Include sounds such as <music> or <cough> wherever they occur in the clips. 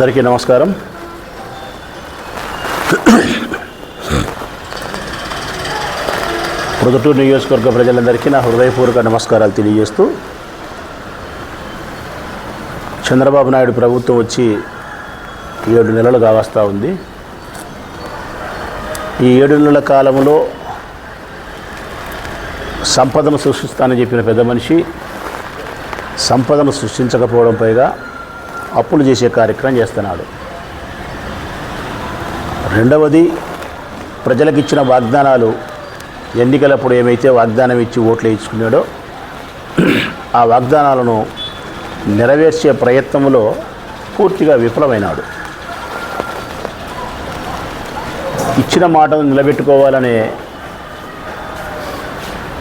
అందరికీ నమస్కారం. ప్రొద్దుటూరు నియోజకవర్గ ప్రజలందరికీ నా హృదయపూర్వక నమస్కారాలు తెలియజేస్తూ చంద్రబాబు నాయుడు ప్రభుత్వం వచ్చి ఏడు నెలలు కావస్తూ ఉంది. ఈ ఏడు నెలల కాలంలో సంపదను సృష్టిస్తానని చెప్పిన పెద్ద మనిషి సంపదను సృష్టించకపోవడం పైగా అప్పులు చేసే కార్యక్రమం చేస్తున్నాడు. రెండవది ప్రజలకు ఇచ్చిన వాగ్దానాలు ఎన్నికలప్పుడు ఏమైతే వాగ్దానం ఇచ్చి ఓట్లు వేయించుకున్నాడో ఆ వాగ్దానాలను నెరవేర్చే ప్రయత్నంలో పూర్తిగా విఫలమైనాడు. ఇచ్చిన మాటను నిలబెట్టుకోవాలనే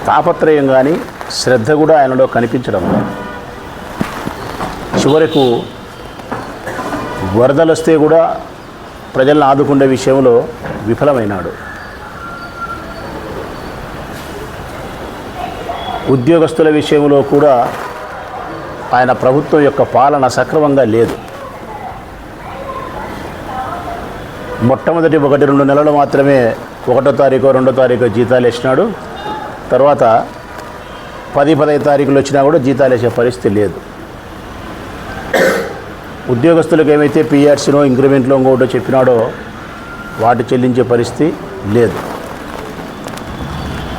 తాపత్రయం కానీ శ్రద్ధ కూడా ఆయనలో కనిపించడం చివరకు వరదలు వస్తే కూడా ప్రజలను ఆదుకునే విషయంలో విఫలమైనాడు. ఉద్యోగస్తుల విషయంలో కూడా ఆయన ప్రభుత్వం యొక్క పాలన సక్రమంగా లేదు. మొట్టమొదటి ఒకటి రెండు నెలలు మాత్రమే ఒకటో తారీఖు రెండో తారీఖు జీతాలు వేసినాడు. తర్వాత పది పదహైదు తారీఖులు వచ్చినా కూడా జీతాలు వేసే పరిస్థితి లేదు. ఉద్యోగస్తులకు ఏమైతే పీఆర్సీనో ఇంక్రిమెంట్లో ఇంకోటో చెప్పినాడో వాటి చెల్లించే పరిస్థితి లేదు.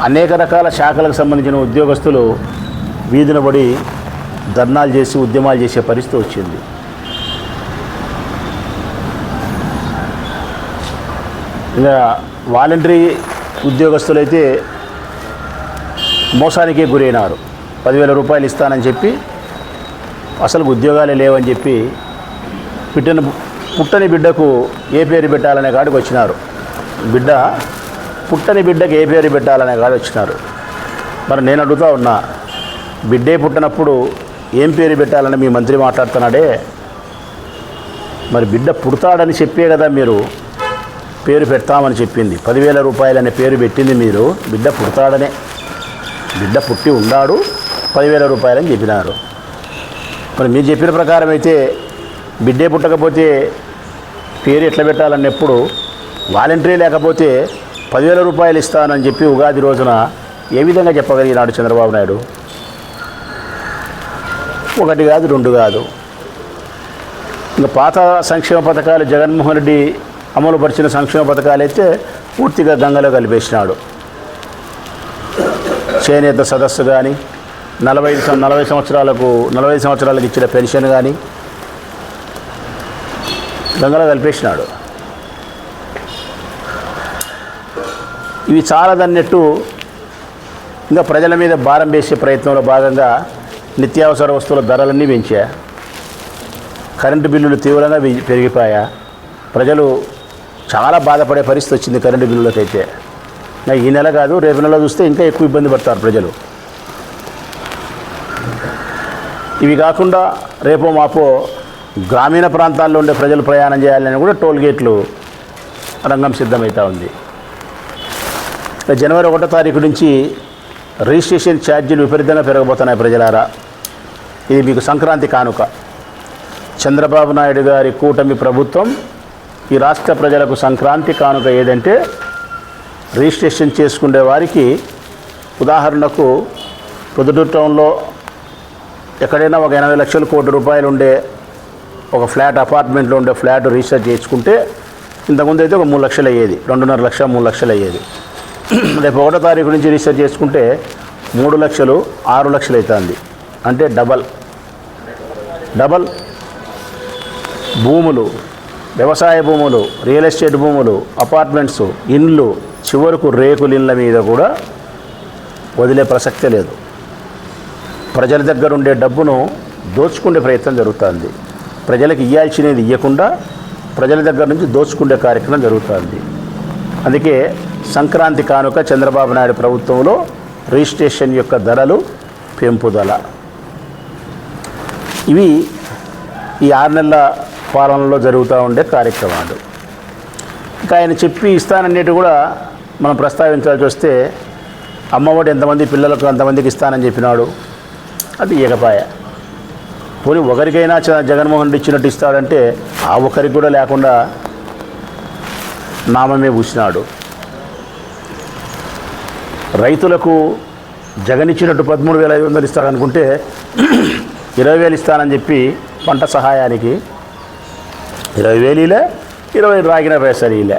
అనేక రకాల శాఖలకు సంబంధించిన ఉద్యోగస్తులు వీధిన పడి ధర్నాలు చేసి ఉద్యమాలు చేసే పరిస్థితి వచ్చింది. ఇంకా వాలంటరీ ఉద్యోగస్తులైతే మోసానికే గురైనారు. పదివేల రూపాయలు ఇస్తానని చెప్పి అసలు ఉద్యోగాలే లేవని చెప్పి పుట్టిన పుట్టని బిడ్డకు ఏ పేరు పెట్టాలనే కాడికి వచ్చినారు. బిడ్డ పుట్టని బిడ్డకు ఏ పేరు పెట్టాలనే కాడి వచ్చినారు. మరి నేను అడుగుతా ఉన్నా బిడ్డే పుట్టినప్పుడు ఏం పేరు పెట్టాలని మీ మంత్రి మాట్లాడుతున్నాడే? మరి బిడ్డ పుడతాడని చెప్పే కదా మీరు పేరు పెడతామని చెప్పింది. పదివేల రూపాయలనే పేరు పెట్టింది మీరు బిడ్డ పుడతాడనే. బిడ్డ పుట్టి ఉన్నాడు పదివేల రూపాయలని చెప్పినారు. మరి మీరు చెప్పిన ప్రకారం అయితే బిడ్డే పుట్టకపోతే పేరు ఎట్లా పెట్టాలన్నప్పుడు వాలంటరీ లేకపోతే పదివేల రూపాయలు ఇస్తానని చెప్పి ఉగాది రోజున ఏ విధంగా చెప్పగలిగినాడు చంద్రబాబు నాయుడు? ఒకటి కాదు రెండు కాదు. ఇంకా పాత సంక్షేమ పథకాలు జగన్మోహన్ రెడ్డి అమలుపరిచిన సంక్షేమ పథకాలు అయితే పూర్తిగా గంగలో కలిపేసినాడు. చేనేత సదస్సు కానీ నలభై నలభై సంవత్సరాలకు నలభై సంవత్సరాలకు ఇచ్చిన పెన్షన్ కానీ గంగలో కలిపేసినాడు. ఇవి చాలదన్నట్టు ఇంకా ప్రజల మీద భారం వేసే ప్రయత్నంలో భాగంగా నిత్యావసర వస్తువుల ధరలన్నీ పెంచా. కరెంటు బిల్లులు తీవ్రంగా పెరిగిపోయా. ప్రజలు చాలా బాధపడే పరిస్థితి వచ్చింది కరెంటు బిల్లులకైతే. ఇంకా ఈ నెల కాదు రేపు నెల చూస్తే ఇంకా ఎక్కువ ఇబ్బంది పడతారు ప్రజలు. ఇవి కాకుండా రేపో మాపో గ్రామీణ ప్రాంతాల్లో ఉండే ప్రజలు ప్రయాణం చేయాలని కూడా టోల్ గేట్లు రంగం సిద్ధమవుతూ ఉంది. జనవరి ఒకటో తారీఖు నుంచి రిజిస్ట్రేషన్ ఛార్జీలు విపరీతంగా పెరగబోతున్నాయి ప్రజలారా. ఇది మీకు సంక్రాంతి కానుక. చంద్రబాబు నాయుడు గారి కూటమి ప్రభుత్వం ఈ రాష్ట్ర ప్రజలకు సంక్రాంతి కానుక ఏదంటే రిజిస్ట్రేషన్ చేసుకునే వారికి ఉదాహరణకు పొద్దుటూరు టౌన్లో ఎక్కడైనా ఒక ఎనభై లక్షల కోటి రూపాయలు ఉండే ఒక ఫ్లాట్ అపార్ట్మెంట్లో ఉండే ఫ్లాట్ రిజిస్టర్ చేసుకుంటే ఇంతకుముందు అయితే ఒక మూడు లక్షలు అయ్యేది. రెండున్నర లక్ష మూడు లక్షలు అయ్యేది. రేపు ఒకటో తారీఖు నుంచి రిజిస్టర్ చేసుకుంటే మూడు లక్షలు ఆరు లక్షలు అవుతుంది. అంటే డబల్. డబల్ భూములు వ్యవసాయ భూములు రియల్ ఎస్టేట్ భూములు అపార్ట్మెంట్స్ ఇండ్లు చివరకు రేకుల ఇండ్ల మీద కూడా వదిలే ప్రసక్తే లేదు. ప్రజల దగ్గర ఉండే డబ్బును దోచుకునే ప్రయత్నం జరుగుతుంది. ప్రజలకు ఇవ్వాల్సినది ఇవ్వకుండా ప్రజల దగ్గర నుంచి దోచుకునే కార్యక్రమం జరుగుతుంది. అందుకే సంక్రాంతి కానుక చంద్రబాబు నాయుడు ప్రభుత్వంలో రిజిస్ట్రేషన్ యొక్క ధరలు పెంపుదల. ఇవి ఈ ఆరు నెలల పాలనలో జరుగుతూ ఉండే కార్యక్రమాలు. ఇంకా ఆయన చెప్పి ఇస్తాననేటి కూడా మనం ప్రస్తావించాల్సి వస్తే అమ్మఒడి ఎంతమంది పిల్లలకు అంతమందికి ఇస్తానని చెప్పినాడు. అది ఏకపాయ. పోనీ ఒకరికైనా జగన్మోహన్ రెడ్డి ఇచ్చినట్టు ఇస్తాడంటే ఆ ఒక్కరికి కూడా లేకుండా నామమే పూసినాడు. రైతులకు జగన్ ఇచ్చినట్టు పదమూడు వేల ఐదు వందలు ఇస్తాడనుకుంటే ఇరవై వేలు ఇస్తానని చెప్పి పంట సహాయానికి ఇరవై వేలులే ఇరవై రాగిన పైసలు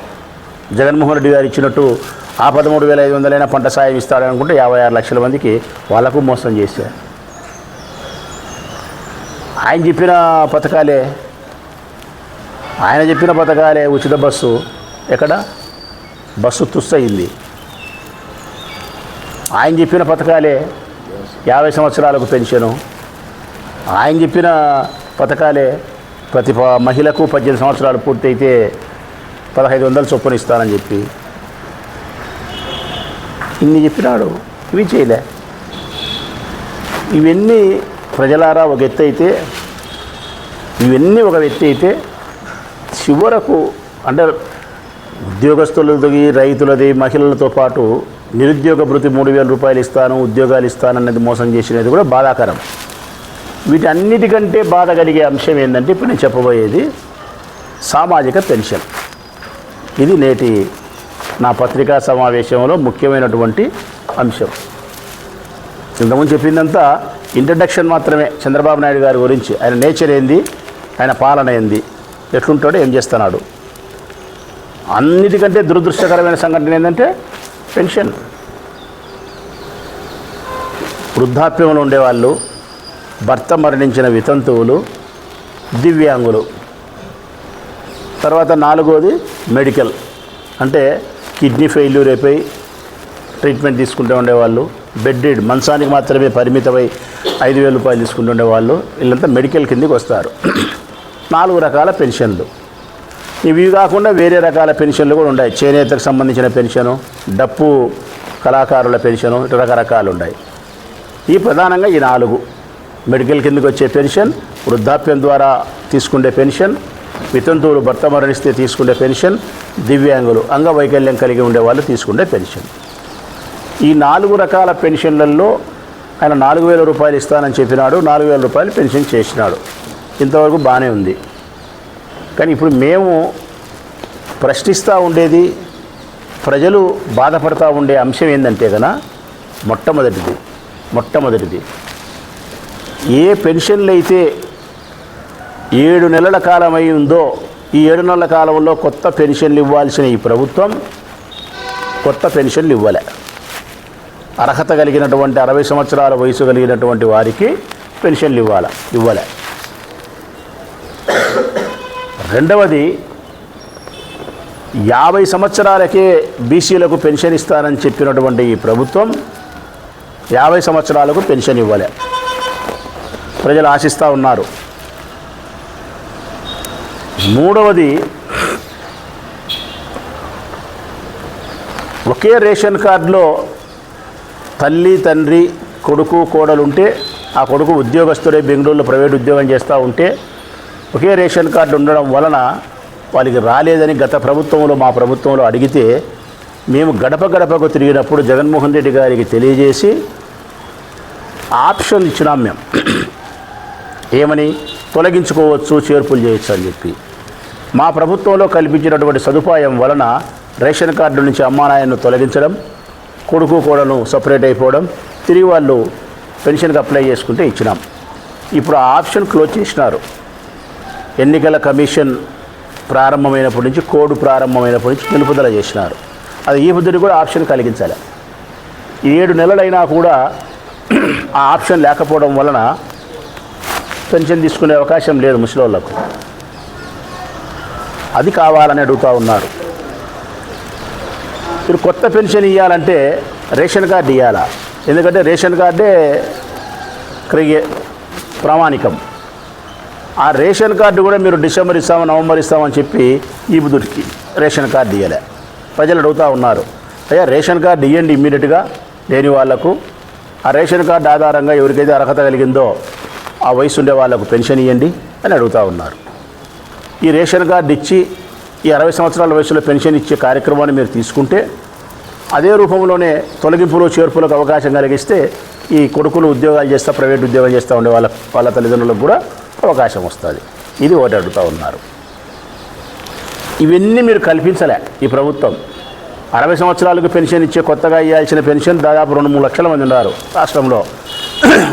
జగన్మోహన్ రెడ్డి గారు ఇచ్చినట్టు ఆ పదమూడు వేల ఐదు వందలైనా పంట సహాయం ఇస్తాడనుకుంటే యాభై ఆరు లక్షల మందికి వాళ్ళకు మోసం చేశారు. ఆయన చెప్పిన పథకాలే. ఆయన చెప్పిన పథకాలే ఉచిత బస్సు. ఎక్కడ? బస్సు తుస్సయింది ఆయన చెప్పిన పథకాలే యాభై సంవత్సరాలకు పెన్షను. ఆయన చెప్పిన పథకాలే ప్రతి మహిళకు పద్దెనిమిది సంవత్సరాలు పూర్తయితే పదహైదు వందలు చొప్పున ఇస్తానని చెప్పి. ఇన్ని చెప్పినాడు. ఇవి చేయలే. ఇవన్నీ ప్రజలారా ఒక ఎత్తు అయితే ఇవన్నీ ఒక ఎత్తు అయితే చివరకు అంటే ఉద్యోగస్తులది రైతులది మహిళలతో పాటు నిరుద్యోగ భృతి మూడు వేల రూపాయలు ఇస్తాను ఉద్యోగాలు ఇస్తానన్నది మోసం చేసినది కూడా బాధాకరం. వీటన్నిటికంటే బాధ కలిగే అంశం ఏంటంటే ఇప్పుడు నేను చెప్పబోయేది సామాజిక పెన్షన్ ఇది నేటి నా పత్రికా సమావేశంలో ముఖ్యమైనటువంటి అంశం. ఇంతకుముందు చెప్పిందంతా ఇంట్రడక్షన్ మాత్రమే చంద్రబాబు నాయుడు గారి గురించి. ఆయన నేచర్ ఏంది? ఆయన పాలన ఏంది? ఎట్లుంటాడో ఏం చేస్తున్నాడు? అన్నిటికంటే దురదృష్టకరమైన సంఘటన ఏంటంటే పెన్షన్. వృద్ధాప్యంలో ఉండేవాళ్ళు భర్త మరణించిన వితంతువులు దివ్యాంగులు. తర్వాత నాలుగోది మెడికల్. అంటే కిడ్నీ ఫెయిల్యూర్ అయిపోయి ట్రీట్మెంట్ తీసుకుంటూ ఉండేవాళ్ళు. బెడ్డెడ్ మంచానికి మాత్రమే పరిమితమై ఐదు వేల రూపాయలు తీసుకుంటుండే వాళ్ళు. వీళ్ళంతా మెడికల్ కిందకి వస్తారు. నాలుగు రకాల పెన్షన్లు. ఇవి కాకుండా వేరే రకాల పెన్షన్లు కూడా ఉన్నాయి. చేనేతకు సంబంధించిన పెన్షను డప్పు కళాకారుల పెన్షను ఇటు రకరకాలు ఉన్నాయి. ఈ ప్రధానంగా ఈ నాలుగు. మెడికల్ కిందకి వచ్చే పెన్షన్ వృద్ధాప్యం ద్వారా తీసుకునే పెన్షన్ వితంతువులు భర్త మరణిస్తే తీసుకునే పెన్షన్ దివ్యాంగులు అంగవైకల్యం కలిగి ఉండే వాళ్ళు తీసుకునే పెన్షన్. ఈ నాలుగు రకాల పెన్షన్లలో ఆయన నాలుగు వేల రూపాయలు ఇస్తానని చెప్పినాడు నాలుగు వేల రూపాయలు పెన్షన్ చేసినాడు. ఇంతవరకు బాగానే ఉంది. కానీ ఇప్పుడు మేము ప్రశ్నిస్తూ ఉండేది ప్రజలు బాధపడతా ఉండే అంశం ఏంటంటే కనుక మొట్టమొదటిది మొట్టమొదటిది ఏ పెన్షన్లు అయితే ఏడు నెలల కాలం అయి ఉందో ఈ ఏడు నెలల కాలంలో కొత్త పెన్షన్లు ఇవ్వాల్సిన ఈ ప్రభుత్వం కొత్త పెన్షన్లు ఇవ్వలే. అర్హత కలిగినటువంటి అరవై సంవత్సరాల వయసు కలిగినటువంటి వారికి పెన్షన్లు ఇవ్వాల ఇవ్వలే. రెండవది యాభై సంవత్సరాలకే బీసీలకు పెన్షన్ ఇస్తానని చెప్పినటువంటి ఈ ప్రభుత్వం యాభై సంవత్సరాలకు పెన్షన్ ఇవ్వలే. ప్రజలు ఆశిస్తూ ఉన్నారు. మూడవది ఒకే రేషన్ కార్డులో తల్లి తండ్రి కొడుకు కోడలు ఉంటే ఆ కొడుకు ఉద్యోగస్తుడే బెంగళూరులో ప్రైవేట్ ఉద్యోగం చేస్తూ ఉంటే ఒకే రేషన్ కార్డు ఉండడం వలన వాళ్ళకి రాలేదని గత ప్రభుత్వంలో మా ప్రభుత్వంలో అడిగితే మేము గడప గడపకు తిరిగినప్పుడు జగన్మోహన్ రెడ్డి గారికి తెలియజేసి ఆప్షన్ ఇచ్చినాం మేము. ఏమని? తొలగించుకోవచ్చు చేర్పులు చేయొచ్చు అని చెప్పి. మా ప్రభుత్వంలో కల్పించినటువంటి సదుపాయం వలన రేషన్ కార్డు నుంచి అమ్మానాయను తొలగించడం కొడుకు కోడలు సపరేట్ అయిపోవడం తిరిగి వాళ్ళు పెన్షన్కి అప్లై చేసుకుంటే ఇచ్చినాం. ఇప్పుడు ఆ ఆప్షన్ క్లోజ్ చేసినారు. ఎన్నికల కమిషన్ ప్రారంభమైనప్పటి నుంచి కోడ్ ప్రారంభమైనప్పటి నుంచి నిలుపుదల చేసినారు. అది ఈ బుద్ధుని కూడా ఆప్షన్ కలిగించాలి. ఏడు నెలలైనా కూడా <clears throat> ఆ ఆప్షన్ లేకపోవడం వలన పెన్షన్ తీసుకునే అవకాశం లేదు ముసలోళ్ళకు. అది కావాలని అడుగుతూ ఉన్నారు. మీరు కొత్త పెన్షన్ ఇవ్వాలంటే రేషన్ కార్డు ఇవ్వాలా ఎందుకంటే రేషన్ కార్డే క్రియ ప్రామాణికం. ఆ రేషన్ కార్డు కూడా మీరు డిసెంబర్ ఇస్తాము నవంబర్ ఇస్తామని చెప్పి ఈ బుధుడికి రేషన్ కార్డు ఇవ్వలే ప్రజలు అడుగుతూ ఉన్నారు. అయ్యా రేషన్ కార్డు ఇవ్వండి ఇమ్మీడియట్గా లేని వాళ్ళకు. ఆ రేషన్ కార్డు ఆధారంగా ఎవరికైతే అర్హత కలిగిందో ఆ వయసు ఉండే వాళ్ళకు పెన్షన్ ఇవ్వండి అని అడుగుతూ ఉన్నారు. ఈ రేషన్ కార్డు ఇచ్చి ఈ అరవై సంవత్సరాల వయసులో పెన్షన్ ఇచ్చే కార్యక్రమాన్ని మీరు తీసుకుంటే అదే రూపంలోనే తొలగింపులు చేర్పులకు అవకాశం కలిగిస్తే ఈ కొడుకులు ఉద్యోగాలు చేస్తా ప్రైవేట్ ఉద్యోగాలు చేస్తూ ఉండే వాళ్ళ వాళ్ళ తల్లిదండ్రులకు కూడా అవకాశం వస్తుంది. ఇది ఒకటి అడుగుతూ ఉన్నారు. ఇవన్నీ మీరు కల్పించలే ఈ ప్రభుత్వం. అరవై సంవత్సరాలకు పెన్షన్ ఇచ్చే కొత్తగా ఇవ్వాల్సిన పెన్షన్ దాదాపు రెండు మూడు లక్షల మంది ఉన్నారు రాష్ట్రంలో.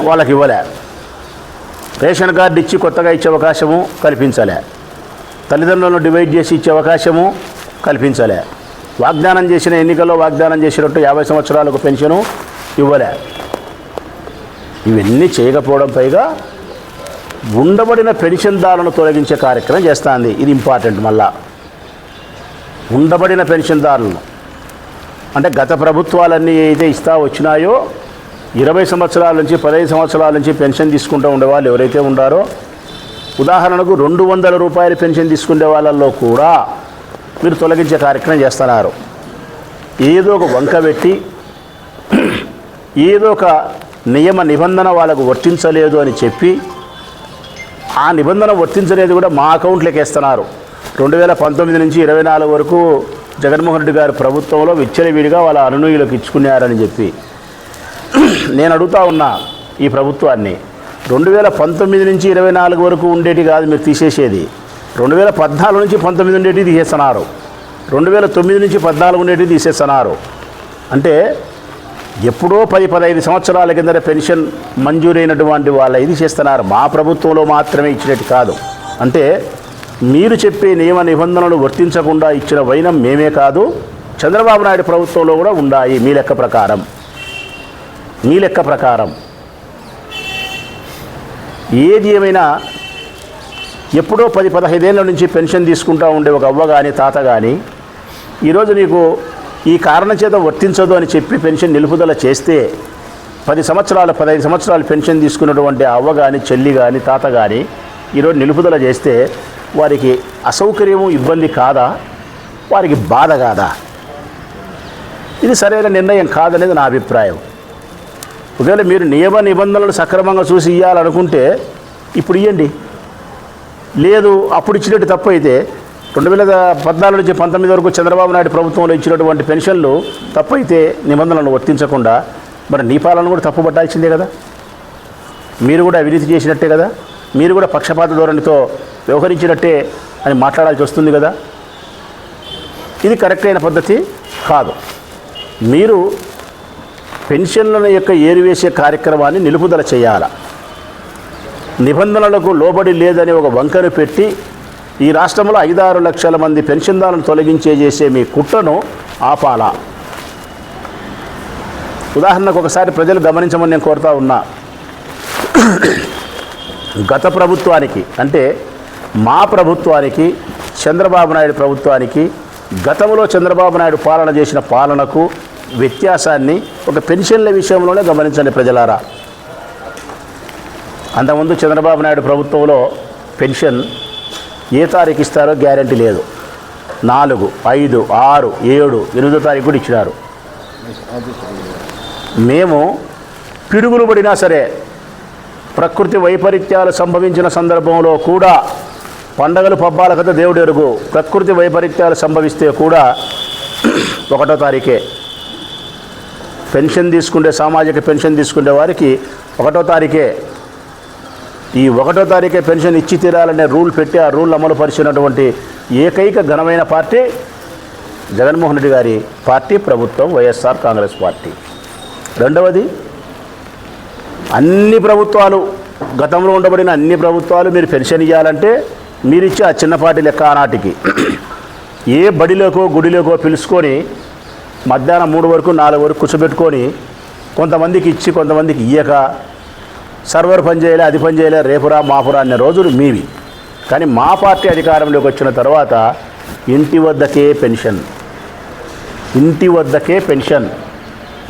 వాళ్ళకి ఇవ్వలే. రేషన్ కార్డు ఇచ్చి కొత్తగా ఇచ్చే అవకాశము కల్పించలే. తల్లిదండ్రులను డివైడ్ చేసి ఇచ్చే అవకాశము కల్పించలే. వాగ్దానం చేసిన ఎన్నికల్లో వాగ్దానం చేసినట్టు యాభై సంవత్సరాలకు పెన్షను ఇవ్వలే. ఇవన్నీ చేయకపోవడం పైగా ఉండబడిన పెన్షన్దారులను తొలగించే కార్యక్రమం చేస్తుంది. ఇది ఇంపార్టెంట్ మళ్ళా. ఉండబడిన పెన్షన్దారులను. అంటే గత ప్రభుత్వాలన్నీ అయితే ఇస్తా వచ్చినాయో ఇరవై సంవత్సరాల నుంచి పదహైదు సంవత్సరాల నుంచి పెన్షన్ తీసుకుంటూ ఉండేవాళ్ళు ఎవరైతే ఉండారో ఉదాహరణకు రెండు వందల రూపాయల పెన్షన్ తీసుకునే వాళ్ళల్లో కూడా మీరు తొలగించే కార్యక్రమం చేస్తున్నారు. ఏదో ఒక వంక పెట్టి ఏదో ఒక నియమ నిబంధన వాళ్ళకు వర్తించలేదు అని చెప్పి ఆ నిబంధన వర్తించలేదు కూడా మా అకౌంట్లోకి వేస్తున్నారు. రెండు వేల పంతొమ్మిది నుంచి ఇరవై నాలుగు వరకు జగన్మోహన్ రెడ్డి గారి ప్రభుత్వంలో విచ్చలవిడిగా వాళ్ళ అనునయులకు ఇచ్చుకున్నారని చెప్పి నేను అడుగుతా ఉన్నా ఈ ప్రభుత్వాన్ని. రెండు వేల పంతొమ్మిది నుంచి ఇరవై నాలుగు వరకు ఉండేటి కాదు మీరు తీసేసేది. రెండు వేల పద్నాలుగు నుంచి పంతొమ్మిది ఉండేటి తీసేస్తున్నారు. రెండు వేల తొమ్మిది నుంచి పద్నాలుగు ఉండేటివి తీసేస్తున్నారు. అంటే ఎప్పుడో పది పదహైదు సంవత్సరాల కింద పెన్షన్ మంజూరైనటువంటి వాళ్ళ ఇది చేస్తున్నారు. మా ప్రభుత్వంలో మాత్రమే ఇచ్చినట్టు కాదు. అంటే మీరు చెప్పే నియమ నిబంధనలు వర్తించకుండా ఇచ్చిన వైనం మేమే కాదు చంద్రబాబు నాయుడు ప్రభుత్వంలో కూడా ఉన్నాయి మీ లెక్క ప్రకారం. మీ లెక్క ప్రకారం. ఏది ఏమైనా ఎప్పుడో పది పదహైదేళ్ళ నుంచి పెన్షన్ తీసుకుంటూ ఉండే ఒక అవ్వ కానీ తాత కానీ ఈరోజు నీకు ఈ కారణం చేత వర్తించదు అని చెప్పి పెన్షన్ నిలుపుదల చేస్తే పది సంవత్సరాలు పదహైదు సంవత్సరాలు పెన్షన్ తీసుకున్నటువంటి అవ్వ కానీ చెల్లి కానీ తాత కానీ ఈరోజు నిలుపుదల చేస్తే వారికి అసౌకర్యము ఇబ్బంది కాదా? వారికి బాధ కాదా? ఇది సరైన నిర్ణయం కాదనేది నా అభిప్రాయం. ఒకవేళ మీరు నియమ నిబంధనలు సక్రమంగా చూసి ఇవ్వాలనుకుంటే ఇప్పుడు ఇవ్వండి లేదు అప్పుడు ఇచ్చినట్టు తప్పు అయితే రెండు వేల పద్నాలుగు నుంచి పంతొమ్మిది వరకు చంద్రబాబు నాయుడు ప్రభుత్వంలో ఇచ్చినటువంటి పెన్షన్లు తప్పు అయితే నిబంధనలను వర్తించకుండా మరి నీ పాలన కూడా తప్పు పట్టాల్సిందే కదా. మీరు కూడా అవినీతి చేసినట్టే కదా. మీరు కూడా పక్షపాత ధోరణితో వ్యవహరించినట్టే అని మాట్లాడాల్సి వస్తుంది కదా. ఇది కరెక్ట్ అయిన పద్ధతి కాదు. మీరు పెన్షన్ల యొక్క ఏరివేసే కార్యక్రమాన్ని నిలుపుదల చేయాల. నిబంధనలకు లోబడి లేదని ఒక వంకను పెట్టి ఈ రాష్ట్రంలో ఐదారు లక్షల మంది పెన్షన్దారులను తొలగించే చేసే మీ కుట్రను ఆపాలా. ఉదాహరణకు ఒకసారి ప్రజలు గమనించమని నేను కోరుతా ఉన్నా. గత ప్రభుత్వానికి అంటే మా ప్రభుత్వానికి చంద్రబాబు నాయుడు ప్రభుత్వానికి గతంలో చంద్రబాబు నాయుడు పాలన చేసిన పాలనకు వ్యత్యాసాన్ని ఒక పెన్షన్ల విషయంలోనే గమనించండి ప్రజలారా. అంతకుముందు చంద్రబాబు నాయుడు ప్రభుత్వంలో పెన్షన్ ఏ తారీఖు ఇస్తారో గ్యారంటీ లేదు. నాలుగు ఐదు ఆరు ఏడు ఎనిమిదో తారీఖు కూడా ఇచ్చినారు. మేము పిడుగులు పడినా సరే ప్రకృతి వైపరీత్యాలు సంభవించిన సందర్భంలో కూడా పండగలు పబ్బాల కదా దేవుడు ఎరుగు ప్రకృతి వైపరీత్యాలు సంభవిస్తే కూడా ఒకటో తారీఖే. పెన్షన్ తీసుకుంటే సామాజిక పెన్షన్ తీసుకునే వారికి ఒకటో తారీఖే. ఈ ఒకటో తారీఖే పెన్షన్ ఇచ్చి తీరాలనే రూల్ పెట్టి ఆ రూల్ అమలు పరిచినటువంటి ఏకైక ఘనమైన పార్టీ జగన్మోహన్ రెడ్డి గారి పార్టీ ప్రభుత్వం వైఎస్ఆర్ కాంగ్రెస్ పార్టీ. రెండవది అన్ని ప్రభుత్వాలు గతంలో ఉండబడిన అన్ని ప్రభుత్వాలు మీరు పెన్షన్ ఇవ్వాలంటే మీరిచ్చే ఆ చిన్నపాటి లెక్క ఆనాటికి. ఏ బడిలోకో గుడిలోకో పిలుచుకొని మధ్యాహ్నం మూడు వరకు నాలుగు వరకు కూర్చోబెట్టుకొని కొంతమందికి ఇచ్చి కొంతమందికి ఇయ్యక సర్వర్ పని చేయలే అది పని చేయలే రేపురా మాపురా అనే రోజులు మీవి. కానీ మా పార్టీ అధికారంలోకి వచ్చిన తర్వాత ఇంటి వద్దకే పెన్షన్. ఇంటి వద్దకే పెన్షన్.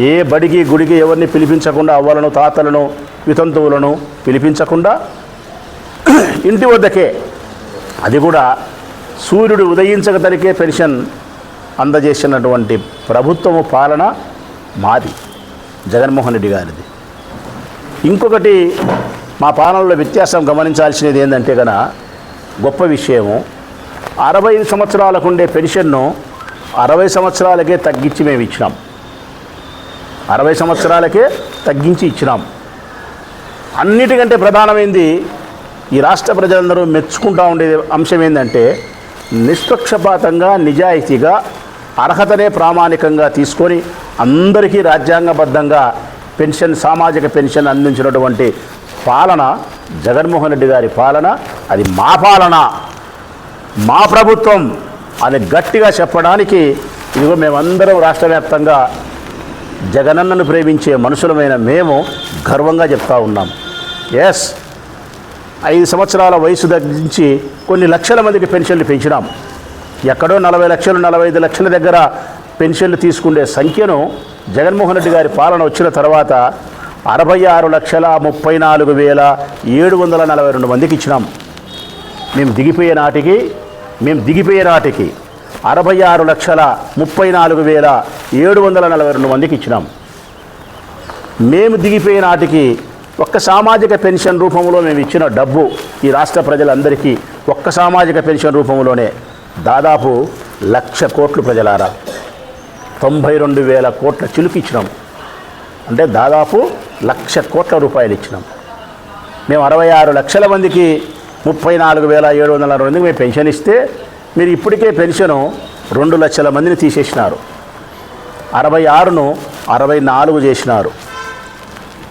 ఏ బడికి గుడికి ఎవరిని పిలిపించకుండా అవ్వలను తాతలను వితంతువులను పిలిపించకుండా <clears throat> ఇంటి వద్దకే. అది కూడా సూర్యుడు ఉదయించక తరికే పెన్షన్ అందజేసినటువంటి ప్రభుత్వము పాలన మాది జగన్మోహన్ రెడ్డి గారిది. ఇంకొకటి మా పాలనలో వ్యత్యాసం గమనించాల్సినది ఏంటంటే కన గొప్ప విషయము అరవై సంవత్సరాలకు ఉండే పెన్షన్ను అరవై సంవత్సరాలకే తగ్గించి మేము ఇచ్చినాం. అరవై సంవత్సరాలకే తగ్గించి ఇచ్చినాం. అన్నిటికంటే ప్రధానమైంది ఈ రాష్ట్ర ప్రజలందరూ మెచ్చుకుంటా ఉండే అంశం ఏంటంటే నిష్పక్షపాతంగా నిజాయితీగా అర్హతనే ప్రామాణికంగా తీసుకొని అందరికీ రాజ్యాంగబద్ధంగా పెన్షన్ సామాజిక పెన్షన్ అందించినటువంటి పాలన జగన్మోహన్ రెడ్డి గారి పాలన అది మా పాలన మా ప్రభుత్వం అని గట్టిగా చెప్పడానికి ఇదిగో మేమందరం రాష్ట్ర వ్యాప్తంగా జగనన్నను ప్రేమించే మనుషులమైన మేము గర్వంగా చెప్తా ఉన్నాం. ఎస్ ఐదు సంవత్సరాల వయసు తగ్గించి కొన్ని లక్షల మందికి పెన్షన్లు పెంచినాం. ఎక్కడో నలభై లక్షలు నలభై ఐదు లక్షల దగ్గర పెన్షన్లు తీసుకునే సంఖ్యను జగన్మోహన్ రెడ్డి గారి పాలన వచ్చిన తర్వాత అరవై ఆరు లక్షల ముప్పై నాలుగు వేల ఏడు వందల నలభై రెండు మందికి ఇచ్చినాం. మేము దిగిపోయే నాటికి మేము దిగిపోయే నాటికి అరవై ఆరు లక్షల ముప్పై నాలుగు వేల ఏడు వందల నలభై రెండు మందికి ఇచ్చినాం. మేము దిగిపోయే నాటికి ఒక్క సామాజిక పెన్షన్ రూపంలో మేము ఇచ్చిన డబ్బు ఈ రాష్ట్ర ప్రజలందరికీ ఒక్క సామాజిక పెన్షన్ రూపంలోనే దాదాపు లక్ష కోట్లు ప్రజలారా. తొంభై రెండు వేల కోట్ల చిలుకు ఇచ్చినాం. అంటే దాదాపు లక్ష కోట్ల రూపాయలు ఇచ్చినాం. మేము అరవై ఆరు లక్షల మందికి ముప్పై నాలుగు వేల ఏడు వందల అరవై మందికి మేము పెన్షన్ ఇస్తే మీరు ఇప్పటికే పెన్షను రెండు లక్షల మందిని తీసేసినారు. అరవై ఆరును అరవై నాలుగు చేసినారు.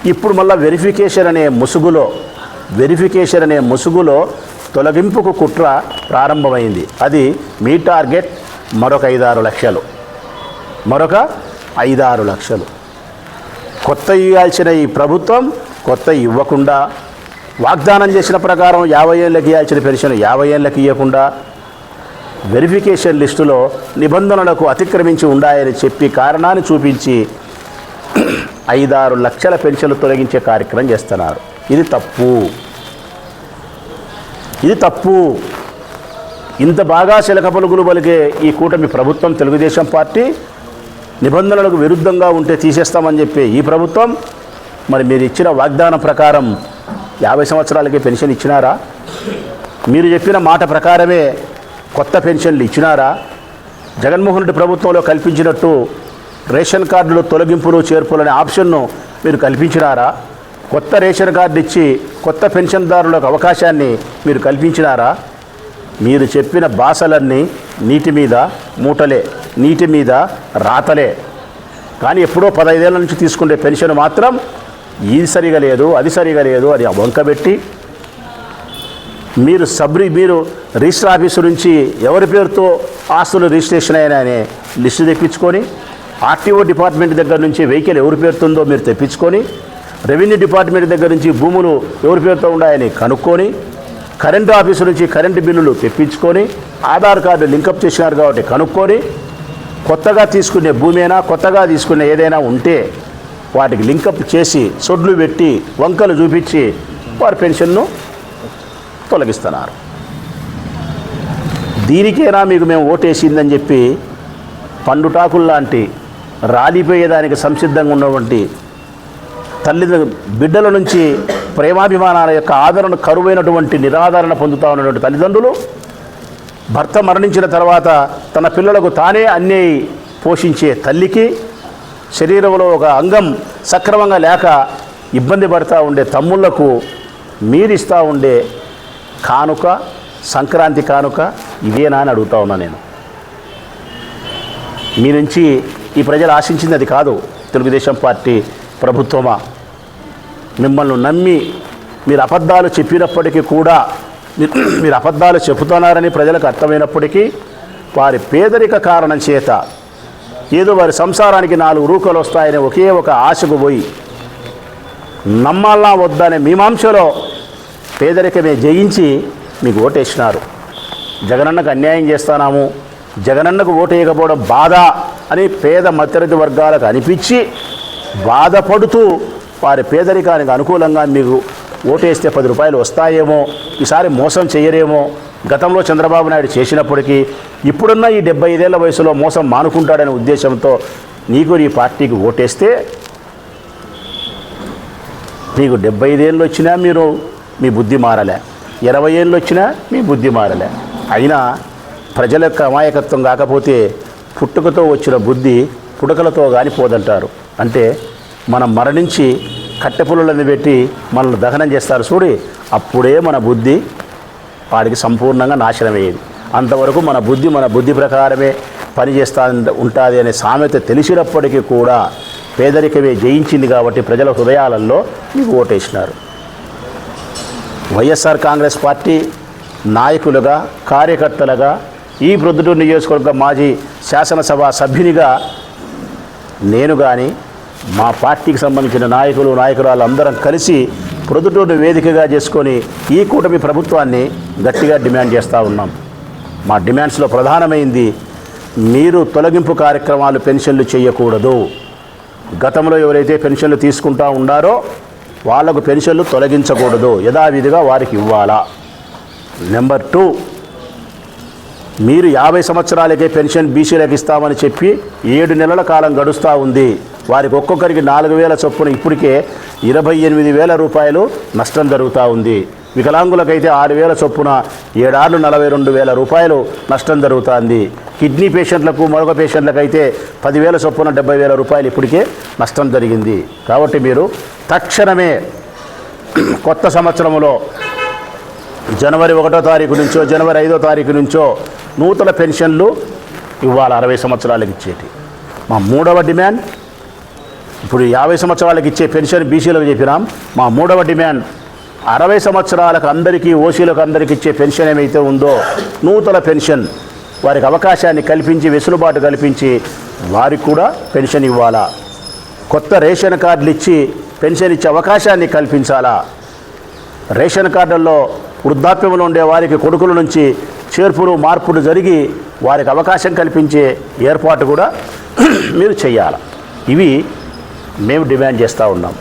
ఇప్పుడు మళ్ళీ వెరిఫికేషన్ అనే ముసుగులో వెరిఫికేషన్ అనే ముసుగులో తొలగింపుకు కుట్ర ప్రారంభమైంది. అది మీ టార్గెట్ మరొక ఐదారు లక్షలు. మరొక ఐదారు లక్షలు. కొత్త ఇవ్వాల్సిన ఈ ప్రభుత్వం కొత్త ఇవ్వకుండా వాగ్దానం చేసిన ప్రకారం యాభై ఏళ్ళకి ఇవ్వాల్సిన పెన్షన్ యాభై ఏళ్ళకి ఇవ్వకుండా వెరిఫికేషన్ లిస్టులో నిబంధనలకు అతిక్రమించి ఉండాయని చెప్పి కారణాన్ని చూపించి ఐదారు లక్షల పెన్షన్లు తొలగించే కార్యక్రమం చేస్తున్నారు. ఇది తప్పు. ఇది తప్పు. ఇంత బాగా శిలక పలుకులు పలికే ఈ కూటమి ప్రభుత్వం తెలుగుదేశం పార్టీ నిబంధనలకు విరుద్ధంగా ఉంటే తీసేస్తామని చెప్పి ఈ ప్రభుత్వం మరి మీరు ఇచ్చిన వాగ్దానం ప్రకారం యాభై సంవత్సరాలకి పెన్షన్ ఇచ్చినారా? మీరు చెప్పిన మాట ప్రకారమే కొత్త పెన్షన్లు ఇచ్చినారా? జగన్మోహన్ రెడ్డి ప్రభుత్వంలో కల్పించినట్టు రేషన్ కార్డులు తొలగింపులు చేర్పులు అనే ఆప్షన్ను మీరు కల్పించినారా? కొత్త రేషన్ కార్డు ఇచ్చి కొత్త పెన్షన్దారులకు అవకాశాన్ని మీరు కల్పించినారా? మీరు చెప్పిన భాషలన్నీ నీటి మీద మూటలే నీటి మీద రాతలే. కానీ ఎప్పుడో పదైదేళ్ళ నుంచి తీసుకునే పెన్షన్ మాత్రం ఇది సరిగా లేదు అది సరిగా లేదు అది వంకబెట్టి మీరు సబ్రి మీరు రిజిస్టర్ ఆఫీసు నుంచి ఎవరి పేరుతో ఆస్తులు రిజిస్ట్రేషన్ అయినాయనే లిస్టు తెప్పించుకొని ఆర్టీఓ డిపార్ట్మెంట్ దగ్గర నుంచి వెహికల్ ఎవరి పేరుతుందో మీరు తెప్పించుకొని రెవెన్యూ డిపార్ట్మెంట్ దగ్గర నుంచి భూములు ఎవరి పేరుతో ఉన్నాయని కనుక్కొని కరెంటు ఆఫీసు నుంచి కరెంటు బిల్లులు తెప్పించుకొని ఆధార్ కార్డు లింకప్ చేసినారు కాబట్టి కనుక్కొని కొత్తగా తీసుకునే భూమైనా కొత్తగా తీసుకునే ఏదైనా ఉంటే వాటికి లింకప్ చేసి సొడ్లు పెట్టి వంకలు చూపించి వారి పెన్షన్ను తొలగిస్తున్నారు. దీనికేనా మీకు మేము ఓటేసిందని చెప్పి పండుటాకుల్లాంటి రాలిపోయేదానికి సంసిద్ధంగా ఉన్నటువంటి తల్లిదండ్రులు బిడ్డల నుంచి ప్రేమాభిమానాల యొక్క ఆదరణ కరువైనటువంటి నిరాదరణ పొందుతా ఉన్నటువంటి తల్లిదండ్రులు భర్త మరణించిన తర్వాత తన పిల్లలకు తానే అన్నీ పోషించే తల్లికి శరీరంలో ఒక అంగం సక్రమంగా లేక ఇబ్బంది పడతా ఉండే తమ్ముళ్ళకు మీరిస్తూ ఉండే కానుక సంక్రాంతి కానుక ఇదేనా అని అడుగుతా ఉన్నా నేను. మీ నుంచి ఈ ప్రజలు ఆశించింది అది కాదు. తెలుగుదేశం పార్టీ ప్రభుత్వమా? మిమ్మల్ని నమ్మి మీరు అబద్ధాలు చెప్పినప్పటికీ కూడా <clears throat> మీరు అబద్ధాలు చెబుతున్నారని ప్రజలకు అర్థమైనప్పటికీ వారి పేదరిక కారణం చేత ఏదో వారి సంసారానికి నాలుగు రూకలు వస్తాయని ఒకే ఒక ఆశకు పోయి నమ్మాలా వద్దనే మీమాంసలో పేదరికమే జయించి మీకు ఓటేసినారు. జగనన్నకు అన్యాయం చేస్తున్నాము జగనన్నకు ఓటేయకపోవడం బాధ అని పేద మధ్యతరగతి వర్గాలకు అనిపించి బాధపడుతూ వారి పేదరికానికి అనుకూలంగా మీకు ఓటేస్తే పది రూపాయలు వస్తాయేమో ఈసారి మోసం చేయరేమో. గతంలో చంద్రబాబు నాయుడు చేసినప్పటికీ ఇప్పుడున్న ఈ డెబ్బై ఐదేళ్ళ వయసులో మోసం మానుకుంటాడనే ఉద్దేశంతో నీకు నీ పార్టీకి ఓటేస్తే మీకు డెబ్బై ఐదేళ్ళు వచ్చినా మీరు మీ బుద్ధి మారలే. ఇరవై ఏళ్ళు వచ్చినా మీ బుద్ధి మారలే. అయినా ప్రజల యొక్క అమాయకత్వం కాకపోతే పుట్టుకతో వచ్చిన బుద్ధి పుడకలతో కానీ పోదంటారు అంటే మనం మరణించి కట్టెపుల్లలను పెట్టి మనల్ని దహనం చేస్తారు చూడి అప్పుడే మన బుద్ధి వాడికి సంపూర్ణంగా నాశనమయ్యేది అంతవరకు మన బుద్ధి మన బుద్ధి ప్రకారమే పనిచేస్తా ఉంటుంది అనే సామెత తెలిసినప్పటికీ కూడా పేదరికమే జయించింది కాబట్టి ప్రజల హృదయాలలో మీకు ఓటేసినారు. వైఎస్ఆర్ కాంగ్రెస్ పార్టీ నాయకులుగా కార్యకర్తలుగా ఈ ప్రొద్దుటూరు నియోజకవర్గ మాజీ శాసనసభ సభ్యునిగా నేను కానీ మా పార్టీకి సంబంధించిన నాయకులు నాయకురాలు అందరం కలిసి ప్రొద్దుటూరు వేదికగా చేసుకొని ఈ కూటమి ప్రభుత్వాన్ని గట్టిగా డిమాండ్ చేస్తూ ఉన్నాం. మా డిమాండ్స్లో ప్రధానమైంది మీరు తొలగింపు కార్యక్రమాలు పెన్షన్లు చేయకూడదు. గతంలో ఎవరైతే పెన్షన్లు తీసుకుంటా ఉండారో వాళ్ళకు పెన్షన్లు తొలగించకూడదు. యథావిధిగా వారికి ఇవ్వాలా. నెంబర్ టూ మీరు యాభై సంవత్సరాలకే పెన్షన్ బీసీలకు ఇస్తామని చెప్పి ఏడు నెలల కాలం గడుస్తూ ఉంది. వారికి ఒక్కొక్కరికి నాలుగు వేల చొప్పున ఇప్పటికే ఇరవై ఎనిమిది వేల రూపాయలు నష్టం జరుగుతూ ఉంది. వికలాంగులకైతే ఆరు వేల చొప్పున ఏడాళ్ళు నలభై రెండు వేల రూపాయలు నష్టం జరుగుతుంది. కిడ్నీ పేషెంట్లకు మరొక పేషెంట్లకు అయితే పదివేల చొప్పున డెబ్బై వేల రూపాయలు ఇప్పటికే నష్టం జరిగింది. కాబట్టి మీరు తక్షణమే కొత్త సంవత్సరంలో జనవరి ఒకటో తారీఖు నుంచో జనవరి ఐదో తారీఖు నుంచో నూతన పెన్షన్లు ఇవ్వాలి? అరవై సంవత్సరాలకు ఇచ్చేటి. మా మూడవ డిమాండ్ ఇప్పుడు యాభై సంవత్సరాలకు ఇచ్చే పెన్షన్ బీసీలకు చెప్పినాం. మా మూడవ డిమాండ్ అరవై సంవత్సరాలకు అందరికీ ఓసీలకు అందరికీ ఇచ్చే పెన్షన్ ఏమైతే ఉందో నూతన పెన్షన్ వారికి అవకాశాన్ని కల్పించి వెసులుబాటు కల్పించి వారికి కూడా పెన్షన్ ఇవ్వాలా? కొత్త రేషన్ కార్డులు ఇచ్చి పెన్షన్ ఇచ్చే అవకాశాన్ని కల్పించాలా? రేషన్ కార్డుల్లో వృద్ధాప్యంలో ఉండే వారికి కొడుకుల నుంచి చేర్పులు మార్పులు జరిగి వారికి అవకాశం కల్పించే ఏర్పాటు కూడా మీరు చేయాలి? ఇవి మేము డిమాండ్ చేస్తూ ఉన్నాం.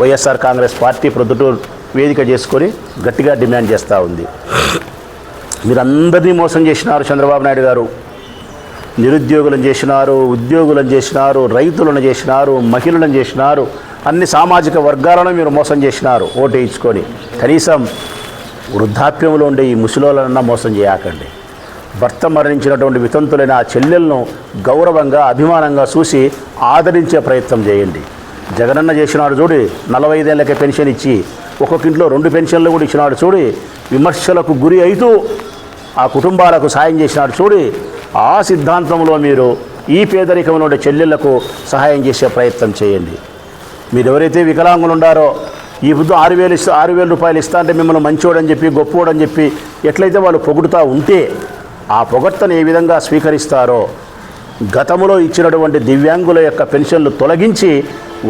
వైఎస్ఆర్ కాంగ్రెస్ పార్టీ ప్రొద్దుటూరు వేదిక చేసుకొని గట్టిగా డిమాండ్ చేస్తూ ఉంది. మీరందరినీ మోసం చేసినారు చంద్రబాబు నాయుడు గారు. నిరుద్యోగులను చేసినారు ఉద్యోగులను చేసినారు రైతులను చేసినారు మహిళలను చేసినారు అన్ని సామాజిక వర్గాలను మీరు మోసం చేసినారు ఓటు వేయించుకొని. కనీసం వృద్ధాప్యంలో ఉండే ఈ ముసలోళ్ళనన్నా మోసం చేయకండి. భర్త మరణించినటువంటి వితంతులైన ఆ చెల్లెలను గౌరవంగా అభిమానంగా చూసి ఆదరించే ప్రయత్నం చేయండి. జగనన్న చేసినాడు చూడి నలభై ఐదేళ్ళకే పెన్షన్ ఇచ్చి ఒక్కొక్క ఇంట్లో రెండు పెన్షన్లు కూడా ఇచ్చినాడు చూడి విమర్శలకు గురి అవుతూ ఆ కుటుంబాలకు సాయం చేసినాడు చూడి ఆ సిద్ధాంతంలో మీరు ఈ పేదరికంలో ఉండే చెల్లెళ్ళకు సహాయం చేసే ప్రయత్నం చేయండి. మీరు ఎవరైతే వికలాంగులు ఉండారో ఈ బుద్ధు ఆరు వేలు ఇస్తా ఆరు వేల రూపాయలు ఇస్తా అంటే మిమ్మల్ని మంచోడని చెప్పి గొప్పోడని చెప్పి ఎట్లయితే వాళ్ళు పొగుడుతూ ఉంటే ఆ పొగడ్తను ఏ విధంగా స్వీకరిస్తారో గతములో ఇచ్చినటువంటి దివ్యాంగుల యొక్క పెన్షన్లు తొలగించి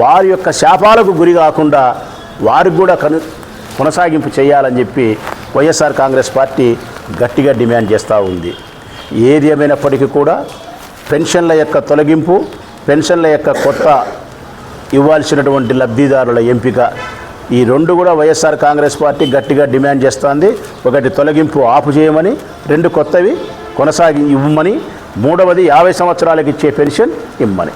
వారి యొక్క శాపాలకు గురి కాకుండా వారికి కూడా కను కొనసాగింపు చేయాలని చెప్పి వైఎస్ఆర్ కాంగ్రెస్ పార్టీ గట్టిగా డిమాండ్ చేస్తూ ఉంది. ఏది ఏమైనప్పటికీ కూడా పెన్షన్ల యొక్క తొలగింపు పెన్షన్ల యొక్క కొత్త ఇవ్వాల్సినటువంటి లబ్ధిదారుల ఎంపిక ఈ రెండు కూడా వైఎస్ఆర్ కాంగ్రెస్ పార్టీ గట్టిగా డిమాండ్ చేస్తోంది. ఒకటి తొలగింపు ఆపు చేయమని రెండు కొత్తవి కొనసాగి ఇవ్వమని మూడవది యాభై సంవత్సరాలకు ఇచ్చే పెన్షన్ ఇమ్మని.